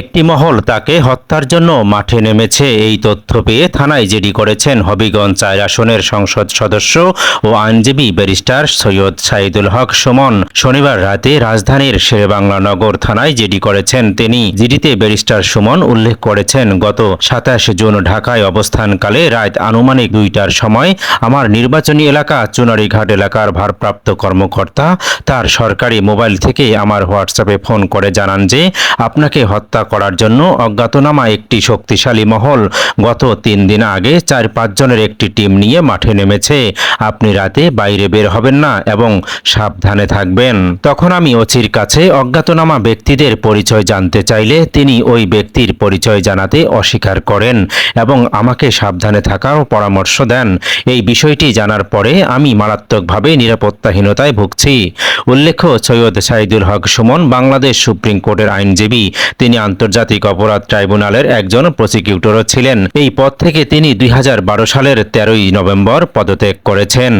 একটি মহল তাকে হত্যার জন্য মাঠে নেমেছে। এই তথ্য পেয়ে থানায় জেডি করেছেন হবিগঞ্জ চার আসনের সংসদ সদস্য ও আইনজীবী ব্যারিস্টার সৈয়দ সাইদুল হক সুমন। শনিবার রাতে রাজধানীর শেরেবাংলা নগর থানায় জেডি করেছেন তিনি। জিডিতে ব্যারিস্টার সুমন উল্লেখ করেছেন, গত সাতাশ জুন ঢাকায় অবস্থানকালে রাত আনুমানিক দুইটার সময় আমার নির্বাচনী এলাকা চুনারিঘাট এলাকার ভারপ্রাপ্ত কর্মকর্তা তার সরকারি মোবাইল থেকে আমার হোয়াটসঅ্যাপে ফোন করে জানান যে, আপনাকে হত্যা করার জন্য অজ্ঞাতনামা একটি শক্তিশালী মহল। গত তিন দিন আগে চার পাঁচজনের একটি টিম নিয়ে মাঠে নেমেছে। আপনি রাতে বাইরে বের হবেন না এবং সাবধানে থাকবেন। তখন আমি ওচির কাছে অজ্ঞাতনামা ব্যক্তিদের পরিচয় জানতে চাইলে তিনি ওই ব্যক্তির পরিচয় জানাতে অস্বীকার করেন এবং আমাকে সাবধানে থাকার পরামর্শ দেন। এই বিষয়টি জানার পরে আমি মারাত্মকভাবে নিরাপত্তাহীনতায় ভুগছি। উল্লেখ্য সৈয়দ সাইদুল হক সুমন, বাংলাদেশ সুপ্রিম কোর্টের আইনজীবী। তিনি আন্তর্জাতিক অপরাধ ট্রাইব্যুনালের একজন প্রসিকিউটরও ছিলেন। এই পদ থেকে তিনি দুই হাজার বারো সালের তেরোই নভেম্বর পদত্যাগ করেছেন।